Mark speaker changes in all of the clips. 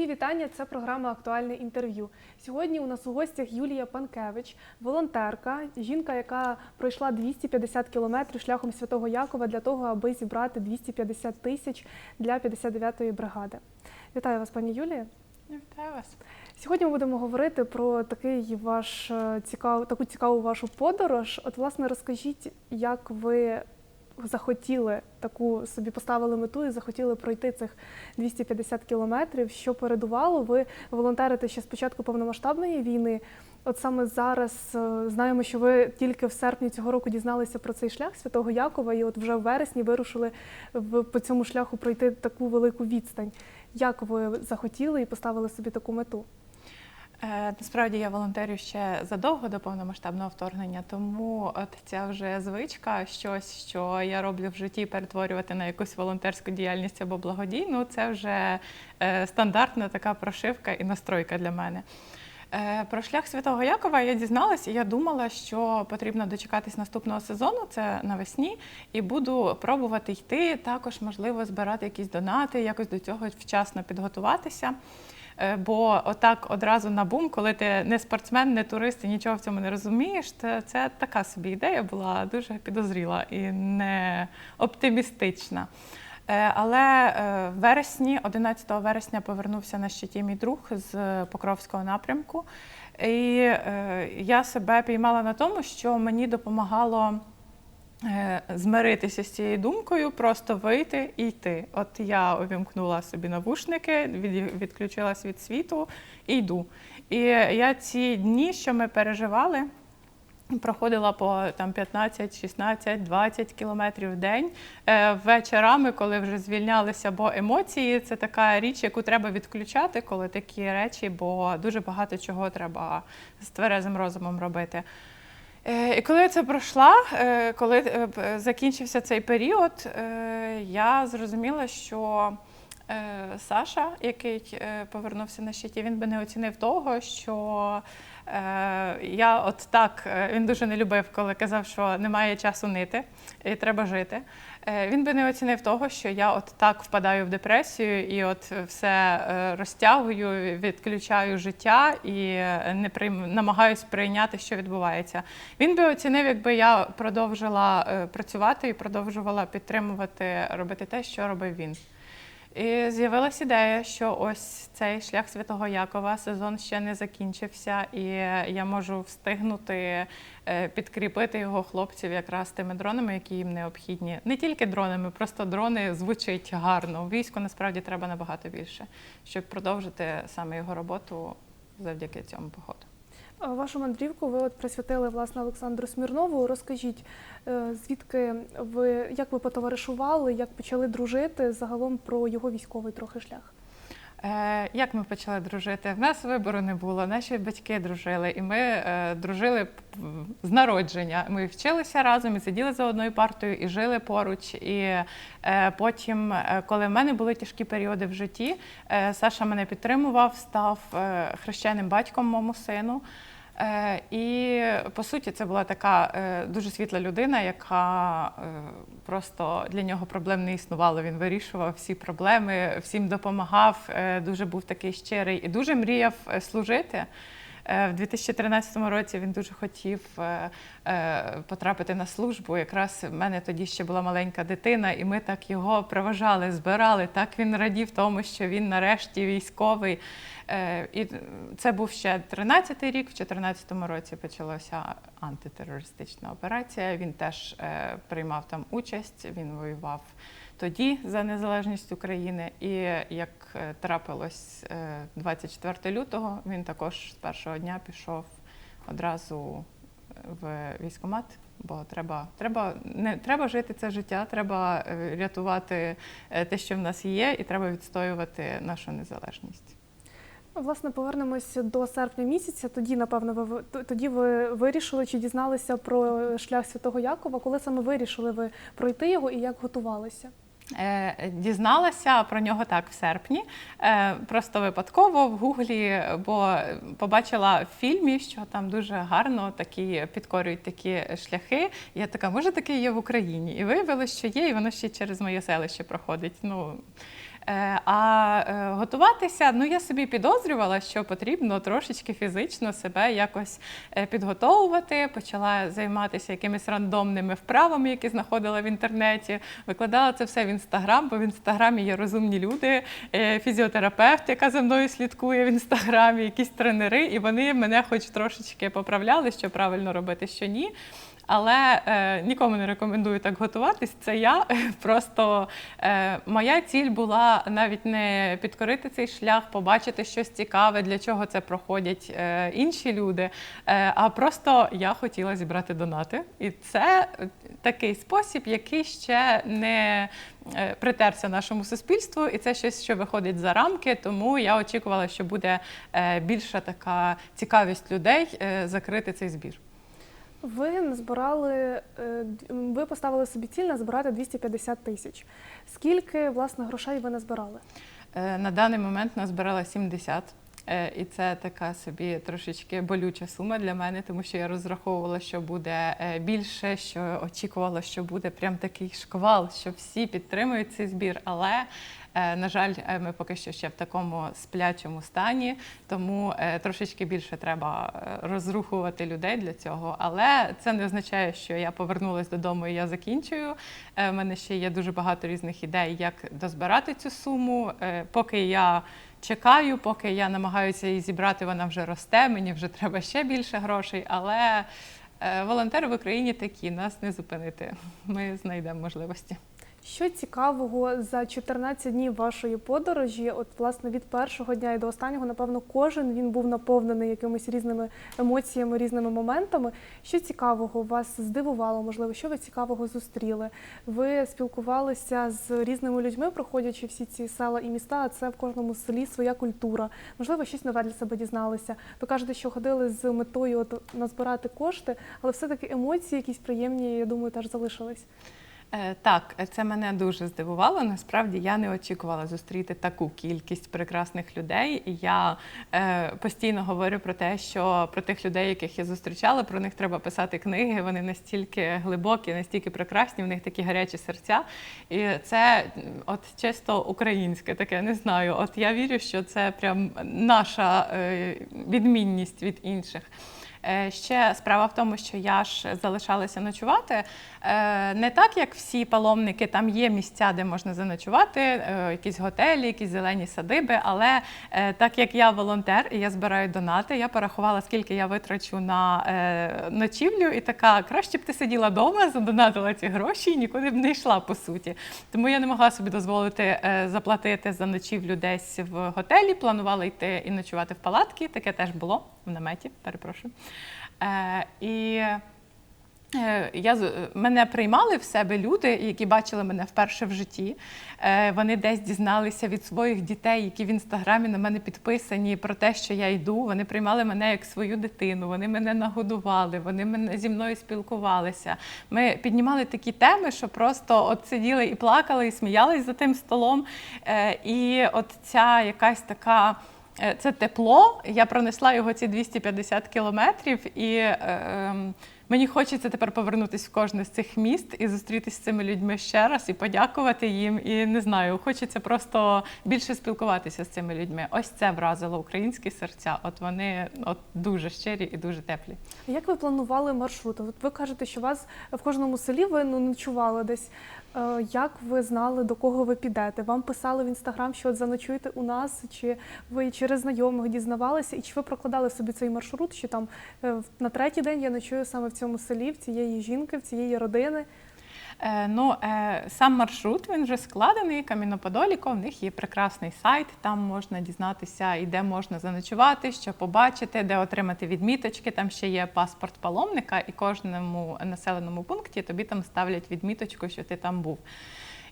Speaker 1: Мої вітання. Це програма Актуальне інтерв'ю. Сьогодні у нас у гостях Юлія Панкевич, волонтерка, жінка, яка пройшла 250 кілометрів шляхом Святого Якова для того, аби зібрати 250 тисяч для 59-ї бригади. Вітаю вас, пані Юлія.
Speaker 2: Вітаю вас.
Speaker 1: Сьогодні ми будемо говорити про такий ваш е, цікав, таку цікаву вашу подорож. От, власне, розкажіть, як ви захотіли таку собі поставили мету і захотіли пройти цих 250 кілометрів. Що передувало? Ви волонтерите ще з початку повномасштабної війни. От саме зараз е, знаємо, що ви тільки в серпні цього року дізналися про цей шлях Святого Якова, і от вже в вересні вирушили по цьому шляху пройти таку велику відстань. Як ви захотіли і поставили собі таку мету?
Speaker 2: Е, насправді я волонтерю ще задовго до повномасштабного вторгнення, тому от ця вже звичка, щось, що я роблю в житті, перетворювати на якусь волонтерську діяльність або благодійну, це вже е, стандартна така прошивка і настройка для мене. Е, Про шлях Святого Якова я дізналась, і я думала, що потрібно дочекатись наступного сезону, це навесні, і буду пробувати йти. Також можливо збирати якісь донати, якось до цього вчасно підготуватися. Е, Бо отак одразу на бум, коли ти не спортсмен, не турист і нічого в цьому не розумієш, це, це така собі ідея була дуже підозріла і не оптимістична. Е, Але е, в вересні, 11 вересня, повернувся на щиті мій друг з Покровського напрямку. І я себе піймала на тому, що мені допомагало змиритися з цією думкою, просто вийти і йти. От я увімкнула собі навушники, від- відключилась від світу і йду. І я ці дні, що ми переживали, проходила по там 15, 16, 20 кілометрів в день. Е, вечорами, коли вже звільнялися, бо емоції це така річ, яку треба відключати, коли такі речі, бо дуже багато чого треба з тверезим розумом робити. Е, І коли я це пройшла, е, коли е, закінчився цей період, я зрозуміла, що Саша, який повернувся на щиті, він би не оцінив того, що я от так, він дуже не любив, коли казав, що немає часу нити і треба жити. Е, Він би не оцінив того, що я от так впадаю в депресію і от все е, розтягую, відключаю життя і е, не прийм... намагаюсь прийняти, що відбувається. Він би оцінив, якби я продовжила працювати і продовжувала підтримувати, робити те, що робив він. І з'явилася ідея, що ось цей шлях Святого Якова сезон ще не закінчився, і я можу встигнути е, підкріпити його хлопців якраз тими дронами, які їм необхідні. Не тільки дронами, просто дрони звучить гарно. Війську насправді треба набагато більше, щоб продовжити саме його роботу завдяки цьому походу.
Speaker 1: Вашу мандрівку ви от присвятили власне Олександру Смірнову. Розкажіть, е, звідки ви як ви потоваришували, як почали дружити загалом про його військовий трохи шлях?
Speaker 2: Е, Як ми почали дружити? В нас вибору не було. Наші батьки дружили, і ми е, дружили з народження. Ми вчилися разом і сиділи за одною партою і жили поруч. І е, потім, коли в мене були тяжкі періоди в житті, Саша мене підтримував, став хрещеним батьком моєму сину. Е, І по суті, це була така е, дуже світла людина, яка е, просто для нього проблем не існувало. Він вирішував всі проблеми, всім допомагав. Дуже був такий щирий і дуже мріяв служити. Е, В 2013 році він дуже хотів е, е, потрапити на службу. Якраз в мене тоді ще була маленька дитина, і ми так його проважали, збирали. Так він радів тому, що він нарешті військовий. І це був ще 13-й рік. В 2014 році почалася антитерористична операція. Він теж приймав там участь. Він воював тоді за незалежність України. І як е, трапилось е, 24 лютого, він також з першого дня пішов одразу в військкомат. Бо треба, треба, не треба жити це життя, треба е, рятувати е, те, що в нас є, і треба відстоювати нашу незалежність.
Speaker 1: Власне, повернемося до серпня місяця. Тоді, напевно, ви- тоді ви вирішили чи дізналися про шлях Святого Якова, коли саме вирішили ви пройти його і як готувалися?
Speaker 2: Е, Дізналася про нього так в серпні, е, просто випадково в гуглі, бо побачила в фільмі, що там дуже гарно такі підкорюють такі шляхи. Я така, може, таке є в Україні? І виявилось, що є, і воно ще через моє селище проходить. Ну, А е, готуватися, ну я собі підозрювала, що потрібно трошечки фізично себе якось е, підготовувати. Почала займатися якимись рандомними вправами, які знаходила в інтернеті. Викладала це все в інстаграм, бо в інстаграмі є розумні люди, е, фізіотерапевт, яка за мною слідкує в інстаграмі, якісь тренери, і вони мене хоч трошечки поправляли, що правильно робити, що ні. Але е, нікому не рекомендую так готуватись. Це я. Просто е, моя ціль була навіть не підкорити цей шлях, побачити щось цікаве, для чого це проходять е, інші люди. Е, а просто я хотіла зібрати донати. І це е, такий спосіб, який ще не е, притерся нашому суспільству, і це щось, що виходить за рамки. Тому я очікувала, що буде е, більша така цікавість людей закрити цей збір.
Speaker 1: Ви назбирали, е, ви поставили собі ціль назбирати 250 тисяч. Скільки власне грошей ви назбирали?
Speaker 2: Е, На даний момент назбирала 70. Е, І це така собі трошечки болюча сума для мене, тому що я розраховувала, що буде е, більше, що очікувала, що буде прям такий шквал, що всі підтримують цей збір. Але е, на жаль, ми поки що ще в такому сплячому стані, тому трошечки більше треба розрухувати людей для цього. Але це не означає, що я повернулася додому і я закінчую. У мене ще є дуже багато різних ідей, як дозбирати цю суму. Поки я чекаю, поки я намагаюся її зібрати, вона вже росте. Мені вже треба ще більше грошей. Але е, волонтери в Україні такі, нас не зупинити. Ми знайдемо можливості.
Speaker 1: Що цікавого за 14 днів вашої подорожі? От власне від першого дня і до останнього, напевно, кожен він був наповнений якимись різними емоціями, різними моментами. Що цікавого вас здивувало? Можливо, що ви цікавого зустріли? Ви спілкувалися з різними людьми, проходячи всі ці села і міста. А це в кожному селі своя культура. Можливо, щось нове для себе дізналися. Ви кажете, що ходили з метою от назбирати кошти, але все-таки емоції, якісь приємні, я думаю, теж залишились.
Speaker 2: Е, Так, це мене дуже здивувало. Насправді я не очікувала зустріти таку кількість прекрасних людей. Я е, постійно говорю про те, що про тих людей, яких я зустрічала, про них треба писати книги. Вони настільки глибокі, настільки прекрасні, в них такі гарячі серця. І це от чисто українське таке, не знаю. От я вірю, що це прям наша е, відмінність від інших. Е, Ще справа в тому, що я ж залишалася ночувати. Е, Не так, як всі паломники, там є місця, де можна заночувати, е, якісь готелі, якісь зелені садиби. Але так як я волонтер і я збираю донати, я порахувала, скільки я витрачу на ночівлю, і така краще б ти сиділа вдома, задонатила ці гроші і нікуди б не йшла по суті. Тому я не могла собі дозволити заплатити за ночівлю десь в готелі. Планувала йти і ночувати в палатки. Таке теж було в наметі, перепрошую. Е, і Е, Я мене приймали в себе люди, які бачили мене вперше в житті. Е, Вони десь дізналися від своїх дітей, які в інстаграмі на мене підписані про те, що я йду. Вони приймали мене як свою дитину. Вони мене нагодували, вони мене зі мною спілкувалися. Ми піднімали такі теми, що просто от сиділи і плакали, і сміялись за тим столом. І от ця якась така. Е, Це тепло. Я пронесла його ці 250 кілометрів, і е, мені хочеться тепер повернутися в кожне з цих міст і зустрітися з цими людьми ще раз і подякувати їм. І не знаю, хочеться просто більше спілкуватися з цими людьми. Ось це вразило українські серця. От вони от дуже щирі і дуже теплі.
Speaker 1: Як ви планували маршрут? От ви кажете, що вас в кожному селі ви ну, ночували десь. Е, Як ви знали, до кого ви підете? Вам писали в інстаграм, що от заночуєте у нас, чи ви через знайомих дізнавалися, і чи ви прокладали собі цей маршрут, що там е, на третій день я ночую саме в цьому селі, в цієї жінки, в цієї родини?
Speaker 2: Е, ну, е, сам маршрут він вже складений. Каміноподоліко. В них є прекрасний сайт. Там можна дізнатися, і де можна заночувати, що побачити, де отримати відміточки. Там ще є паспорт паломника, і кожному населеному пункті тобі там ставлять відміточку, що ти там був.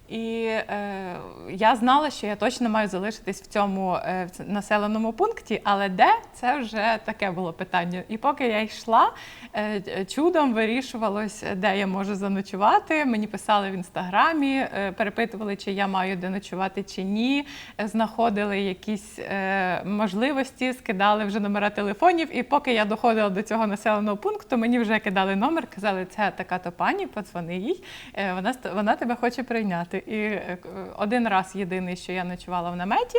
Speaker 2: І е, я знала, що я точно маю залишитись в цьому е, в населеному пункті, але де це вже таке було питання. І поки я йшла, е, е, чудом вирішувалось, де я можу заночувати. Мені писали в інстаграмі, е, перепитували, чи я маю де ночувати чи ні. Знаходили якісь е, можливості, скидали вже номера телефонів. І поки я доходила до цього населеного пункту, мені вже кидали номер, казали, це така то пані, подзвони їй. е, Вона вона тебе хоче прийняти. Виходити. І е, один раз єдиний, що я ночувала в наметі.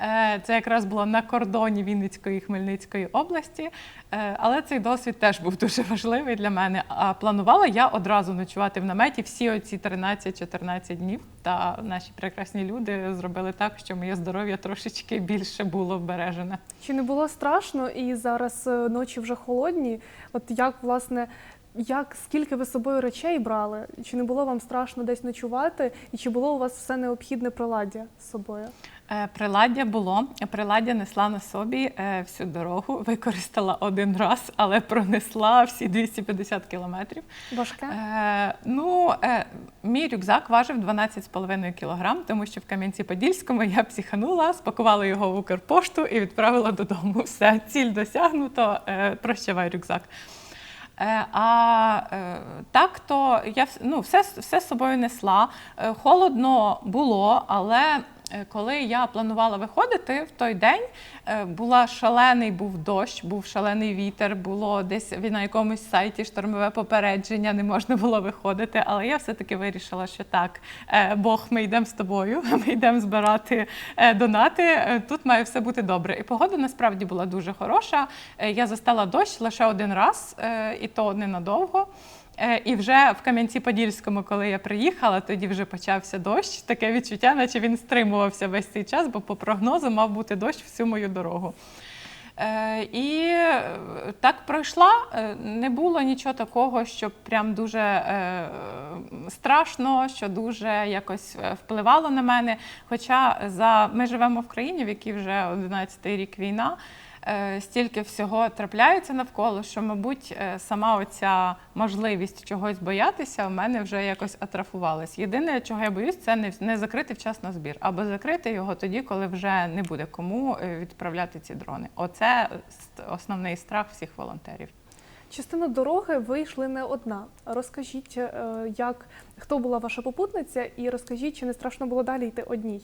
Speaker 2: Е, Це якраз було на кордоні Вінницької і Хмельницької області. Е, Але цей досвід теж був дуже важливий для мене. А планувала я одразу ночувати в наметі всі оці 13-14 днів. Та наші прекрасні люди зробили так, що моє здоров'я трошечки більше було вбережене.
Speaker 1: Чи не було страшно і зараз ночі вже холодні? От як власне, як скільки ви з собою речей брали? Чи не було вам страшно десь ночувати? І чи було у вас все необхідне приладдя з собою?
Speaker 2: Е, Приладдя було. Приладдя несла на собі е, всю дорогу, використала один раз, але пронесла всі 250 кілометрів.
Speaker 1: Важке?
Speaker 2: Е, ну, е, мій рюкзак важив 12,5 кілограм, тому що в Кам'янці-Подільському я психанула, спакувала його в Укрпошту і відправила додому. Все, ціль досягнуто, е, прощавай рюкзак. Е, А е, так то я ну, все, все з собою несла. Е, Холодно було, але коли я планувала виходити в той день, е, була шалений був дощ, був шалений вітер, було десь на якомусь сайті штормове попередження, не можна було виходити. Але я все-таки вирішила, що так, е, Бог, ми йдемо з тобою, ми йдемо збирати е, донати. е, Тут має все бути добре. І погода насправді була дуже хороша. Е, Я застала дощ лише один раз, е, і то ненадовго. Е, І вже в Кам'янці-Подільському, коли я приїхала, тоді вже почався дощ. Таке відчуття, наче він стримувався весь цей час, бо по прогнозу мав бути дощ всю мою дорогу. Е, І е, так пройшла. Не було нічого такого, що прям дуже страшно, що дуже якось впливало на мене. Хоча за ми живемо в країні, в якій вже 11-й рік війна. Е, Стільки всього трапляється навколо, що, мабуть, е, сама оця можливість чогось боятися в мене вже якось атрафувалась. Єдине, чого я боюсь, це не, закрити вчасно збір, або закрити його тоді, коли вже не буде кому е, відправляти ці дрони. Оце основний страх всіх волонтерів.
Speaker 1: Частину дороги ви йшли не одна. Розкажіть, як хто була ваша попутниця, і розкажіть, чи не страшно було далі йти одній?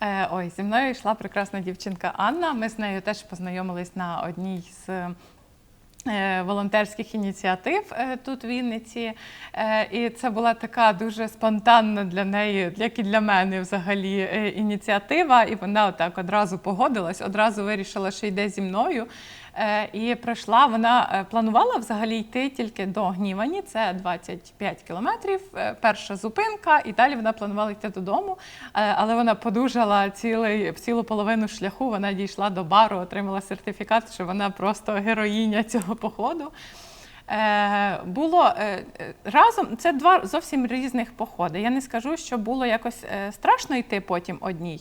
Speaker 2: Е, ой, зі мною йшла прекрасна дівчинка Анна. Ми з нею теж познайомились на одній з. е, Волонтерських ініціатив е, тут в Вінниці, і це була така дуже спонтанна для неї, як і для мене взагалі, ініціатива. І вона отак одразу погодилась, одразу вирішила, що йде зі мною. Е, І прийшла, вона е, планувала взагалі йти тільки до Гнівані, це 25 кілометрів, е, перша зупинка, і далі вона планувала йти додому. Але вона подужала цілий, цілу половину шляху, вона дійшла до бару, отримала сертифікат, що вона просто героїня цього походу. Е, було е, е, разом це два зовсім різних походи. Я не скажу, що було якось страшно йти потім одній.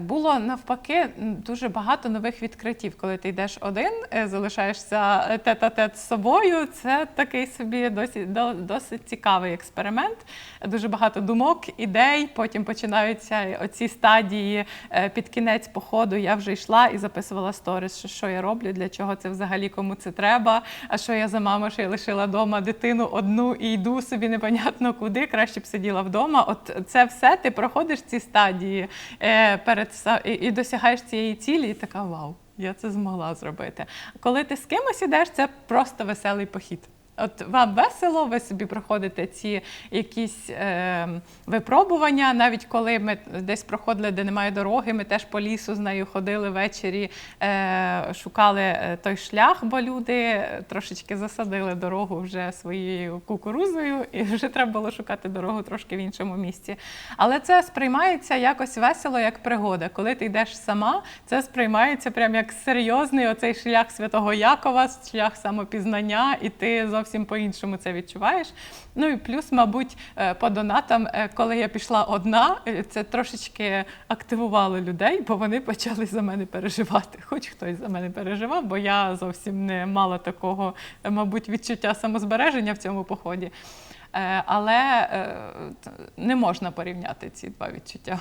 Speaker 2: Було навпаки дуже багато нових відкриттів. Коли ти йдеш один, залишаєшся е, тет-а-тет з собою. Це такий собі досить, досить цікавий експеримент. Дуже багато думок, ідей. Потім починаються оці стадії під кінець походу. Я вже йшла і записувала сторіс, що я роблю, для чого це взагалі, кому це треба. А що я за мама, я лишила вдома дитину одну і йду собі непонятно куди. Краще б сиділа вдома. От це все ти проходиш ці стадії е, перед і, і досягаєш цієї цілі, і така вау. Я це змогла зробити. Коли ти з кимось ідеш, це просто веселий похід. От вам весело, ви собі проходите ці якісь е, випробування. Навіть коли ми десь проходили, де немає дороги, ми теж по лісу з нею ходили ввечері, е, шукали е, той шлях, бо люди трошечки засадили дорогу вже своєю кукурузою, і вже треба було шукати дорогу трошки в іншому місці. Але це сприймається якось весело, як пригода. Коли ти йдеш сама, це сприймається прям як серйозний оцей шлях святого Якова, шлях самопізнання, і ти зовсім по-іншому це відчуваєш. Ну і плюс, мабуть, е, по донатам, е, коли я пішла одна, е, це трошечки активувало людей, бо вони почали за мене переживати. Хоч хтось за мене переживав, бо я зовсім не мала такого, мабуть, відчуття самозбереження в цьому поході. Але не можна порівняти ці два відчуття.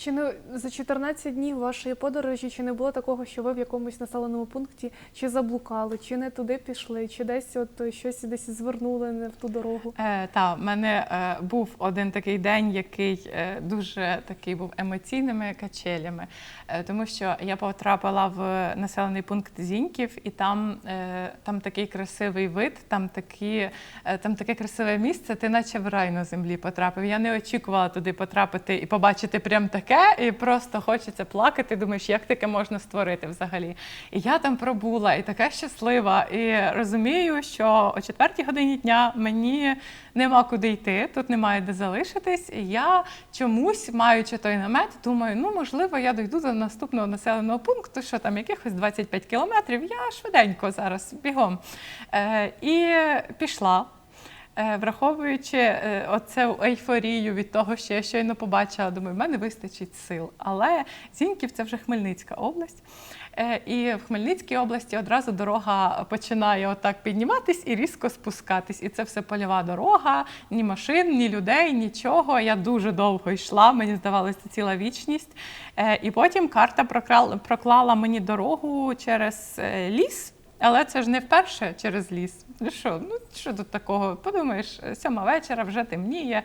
Speaker 1: Чи не за 14 днів вашої подорожі, чи не було такого, що ви в якомусь населеному пункті чи заблукали, чи не туди пішли, чи десь от е, щось десь звернули не в ту дорогу?
Speaker 2: Е, та, в мене е, був один такий день, який е, дуже такий був емоційними качелями, е, тому що я потрапила в населений пункт Зіньків, і там, е, там такий красивий вид, там, такі, е, там таке красиве місце, ти наче в рай на землі потрапив. Я не очікувала туди потрапити і побачити прям таке, і просто хочеться плакати. Думаєш, як таке можна створити взагалі? І я там пробула, і така щаслива, і розумію, що о четвертій годині дня мені нема куди йти, тут немає де залишитись. І я чомусь, маючи той намет, думаю, ну можливо, я дойду до наступного населеного пункту, що там якихось 25 кілометрів. Я швиденько зараз бігом. Е, і пішла. Е, Враховуючи е, оцю ейфорію від того, що я щойно побачила, думаю, в мене вистачить сил. Але Зіньків це вже Хмельницька область. Е, І в Хмельницькій області одразу дорога починає отак підніматись і різко спускатись. І це все польова дорога, ні машин, ні людей, нічого. Я дуже довго йшла, мені здавалося, ціла вічність. І потім карта проклала мені дорогу через ліс. Але це ж не вперше через ліс. Що, ну що тут такого? Подумаєш, сьома вечора вже темніє.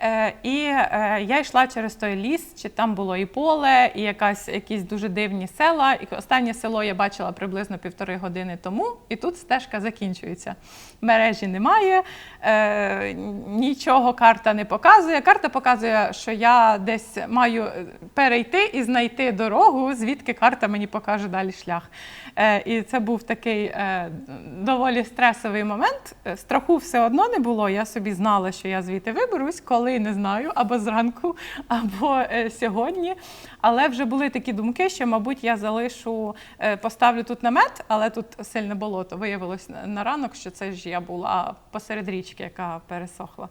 Speaker 2: Е, і е, я йшла через той ліс, чи там було і поле, і якась, якісь дуже дивні села. І останнє село я бачила приблизно півтори години тому, і тут стежка закінчується. Мережі немає, е, нічого карта не показує. Карта показує, що я десь маю е, перейти і знайти дорогу, звідки карта мені покаже далі шлях. Е, і це був такий е, доволі стресовий момент. Е, Страху все одно не було. Я собі знала, що я звідти виберусь, коли не знаю, або зранку, або е, сьогодні. Але вже були такі думки, що, мабуть, я залишу, е, поставлю тут намет, але тут сильне болото. Виявилось на- на ранок, що це ж я була посеред річки, яка пересохла.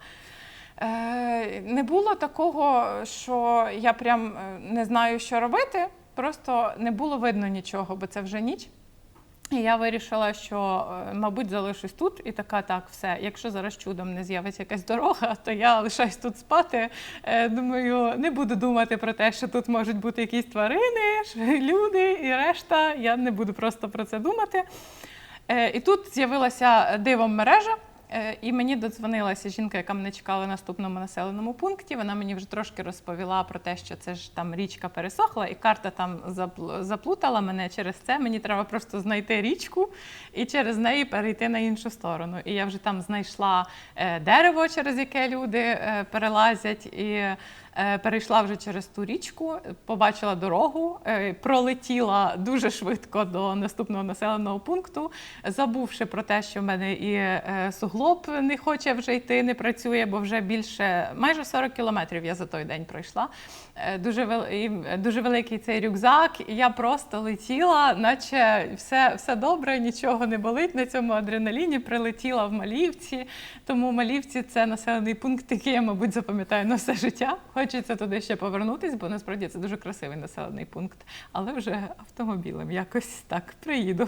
Speaker 2: Е, Не було такого, що я прям е, не знаю, що робити. Просто не було видно нічого, бо це вже ніч. І я вирішила, що, е, мабуть, залишусь тут, і така, так, все. Якщо зараз чудом не з'явиться якась дорога, то я лишаюсь тут спати. Е, Думаю, не буду думати про те, що тут можуть бути якісь тварини, люди і решта. Я не буду просто про це думати. Е, І тут з'явилася дивом мережа. Е, І мені додзвонилася жінка, яка мене чекала в наступному населеному пункті. Вона мені вже трошки розповіла про те, що це ж там річка пересохла, і карта там заплутала мене через це. Мені треба просто знайти річку і через неї перейти на іншу сторону. І я вже там знайшла е, дерево, через яке люди е, перелазять, і перейшла вже через ту річку, побачила дорогу, е, пролетіла дуже швидко до наступного населеного пункту, забувши про те, що в мене і е, суглоб не хоче вже йти, не працює, бо вже більше майже 40 кілометрів я за той день пройшла. Е, Дуже дуже великий цей рюкзак, і я просто летіла, наче все, все добре, нічого не болить на цьому адреналіні. Прилетіла в Малівці. Тому Малівці це населений пункт, який я, мабуть, запам'ятаю на все життя. Хочеться туди ще повернутись, бо насправді це дуже красивий населений пункт. Але вже автомобілем якось так приїду.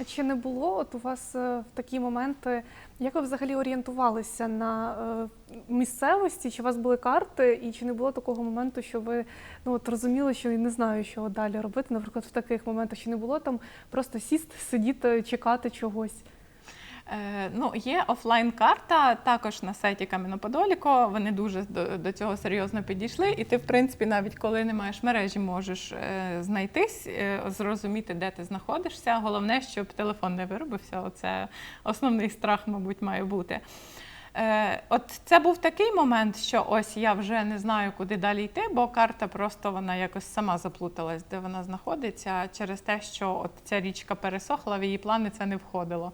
Speaker 1: А чи не було от у вас е, в такі моменти, як ви взагалі орієнтувалися на е, місцевості? Чи у вас були карти, і чи не було такого моменту, що ви ну от розуміли, що не знаю, що далі робити? Наприклад, в таких моментах чи не було там просто сісти, сидіти, чекати чогось?
Speaker 2: Е, ну, є офлайн-карта також на сайті Кам'яноподоліко. Вони дуже до, цього серйозно підійшли. І ти, в принципі, навіть коли не маєш мережі, можеш е, знайтись, е, зрозуміти, де ти знаходишся. Головне, щоб телефон не виробився. Оце основний страх, мабуть, має бути. От це був такий момент, що ось я вже не знаю, куди далі йти, бо карта просто вона якось сама заплуталась, де вона знаходиться, через те, що от ця річка пересохла, в її плани це не входило.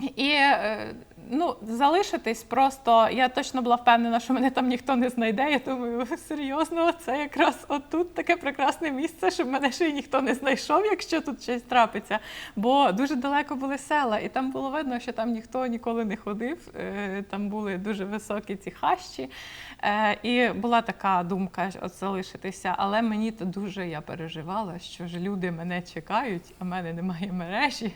Speaker 2: І е, ну, залишитись просто. Я точно була впевнена, що мене там ніхто не знайде. Я думаю, серйозно, це якраз отут таке прекрасне місце, щоб мене ще й ніхто не знайшов, якщо тут щось трапиться. Бо дуже далеко були села, і там було видно, що там ніхто ніколи не ходив. Е, Там були дуже високі ці хащі. Е, І була така думка от залишитися. Але мені то дуже я переживала, що ж люди мене чекають, а в мене немає мережі.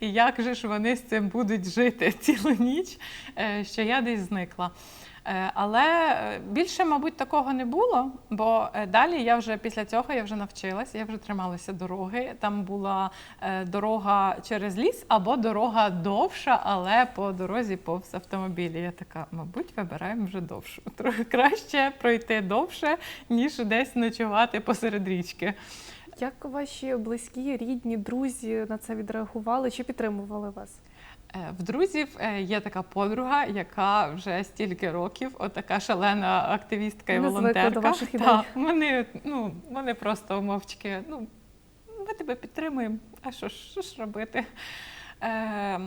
Speaker 2: І як же ж вони з цим будуть жити цілу ніч, е, що я десь зникла. Е, Але е, більше, мабуть, такого не було, бо далі я вже після цього я вже навчилась, я вже трималася дороги. Там була дорога через ліс або дорога довша, але по дорозі повз автомобілі. Я така, мабуть, вибираємо вже довшу. Трохи краще пройти довше, ніж десь ночувати посеред річки.
Speaker 1: Як ваші близькі, рідні, друзі на це відреагували чи підтримували вас?
Speaker 2: Е, В друзів е, є така подруга, яка вже стільки років, отака шалена активістка і
Speaker 1: Вони
Speaker 2: волонтерка.
Speaker 1: до ваших.
Speaker 2: Та, вони, ну, вони просто мовчки, ну, ми тебе підтримуємо, а що ж, що ж робити? Е,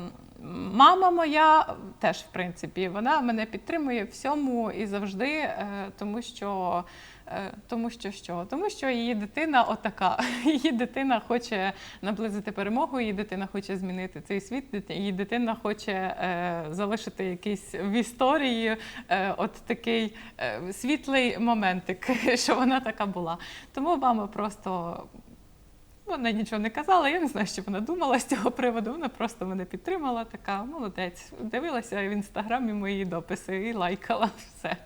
Speaker 2: мама моя теж, в принципі, вона мене підтримує всьому і завжди, е, тому що. Е, Тому що що? Тому що її дитина отака. Її дитина хоче наблизити перемогу, її дитина хоче змінити цей світ, її дитина хоче е, залишити якийсь в історії е, от такий е, світлий моментик, що вона така була. Тому мама просто. Вона нічого не казала, я не знаю, що вона думала з цього приводу. Вона просто мене підтримала, така молодець. Дивилася в інстаграмі мої дописи і лайкала все.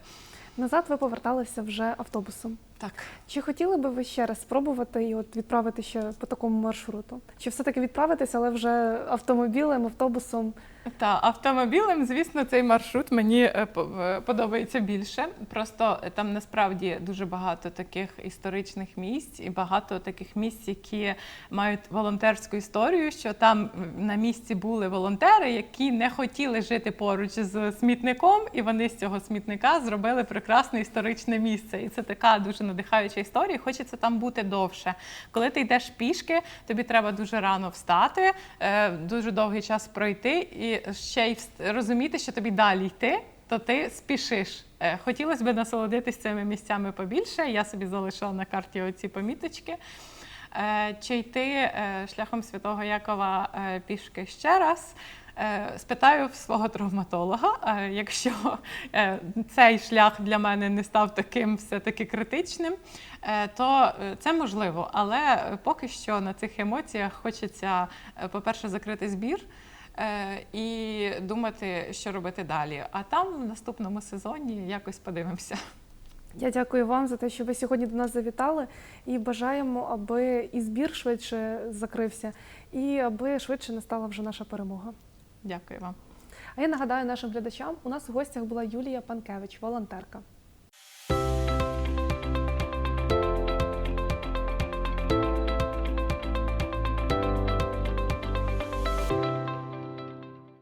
Speaker 1: Назад ви поверталися вже автобусом.
Speaker 2: Так.
Speaker 1: Чи хотіли би ви ще раз спробувати і от відправити ще по такому маршруту? Чи все-таки відправитися, але вже автомобілем, автобусом?
Speaker 2: Та автомобілем, звісно, цей маршрут мені е, по- подобається більше. Просто е, там насправді дуже багато таких історичних місць і багато таких місць, які мають волонтерську історію. Що там на місці були волонтери, які не хотіли жити поруч з смітником, і вони з цього смітника зробили прекрасне історичне місце. І це така дуже надихаюча історія. Хочеться там бути довше. Коли ти йдеш пішки, тобі треба дуже рано встати, е, дуже довгий час пройти, і ще й розуміти, що тобі далі йти, то ти спішиш. Е, Хотілося б насолодитись цими місцями побільше. Я собі залишила на карті оці поміточки. Е, Чи йти шляхом святого Якова пішки ще раз? Е, Спитаю в свого травматолога, е, якщо е, цей шлях для мене не став таким все-таки критичним, то це можливо. Але поки що на цих емоціях хочеться, по-перше, закрити збір. І думати, що робити далі. А там в наступному сезоні якось подивимося.
Speaker 1: Я дякую вам за те, що ви сьогодні до нас завітали, і бажаємо, аби і збір швидше закрився, і аби швидше настала вже наша перемога.
Speaker 2: Дякую вам.
Speaker 1: А я нагадаю нашим глядачам, у нас в гостях була Юлія Панкевич, волонтерка.